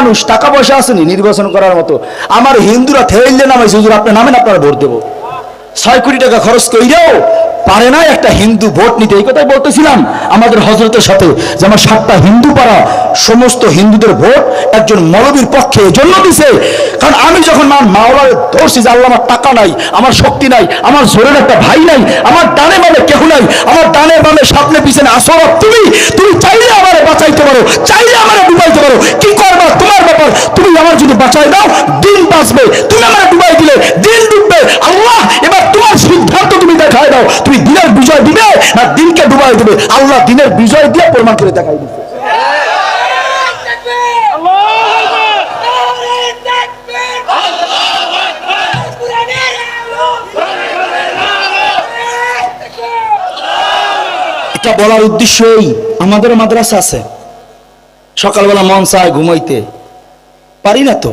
মানুষ টাকা পয়সা আসেনি নির্বাচন করার মতো। আমার হিন্দুরা ঠেলে নামাইছে, হুজুর আপনার নামেন, আপনারা ভোট দেবো। ছয় কোটি টাকা খরচ কইরেও পারে না একটা হিন্দু ভোট নিতে। এই কথাই বলতেছিলাম আমাদের হজরতের সাথে যে আমার সাতটা হিন্দু পাড়া, সমস্ত হিন্দুদের ভোট একজন মৌলবীর পক্ষে এজন্য দিছে। কারণ আমি যখন মা মাওলারে ধরছি যে আল্লাহ আমার টাকা নাই, আমার শক্তি নাই, আমার জোরের একটা ভাই নাই, আমার ডানে বামে কেউ নাই, আমার ডানে বামে সামনে পিছনে আসর তুমি তুমি চাইলে আমারে বাঁচাইতে পারো, চাইলে আমারে ডুবাইতে পারো। কি তুমি আমার যদি বাঁচাই দাও, দিন বাঁচবে। তুমি আমার ডুবাই দিলে, দিন ডুববে। আল্লাহ, এবার তোমার সিদ্ধান্ত তুমি দেখাই দাও। তুমি দিনের বিজয় দিবে না দিনকে ডুবাই দিবে? আল্লাহ দিনের বিজয় দিয়ে প্রমাণ করে দেখাই দিবে। এটা বলার উদ্দেশ্য এই। আমাদের মাদ্রাসা আছে। সকালবেলা মন চায় ঘুমাইতে। পারি না তো?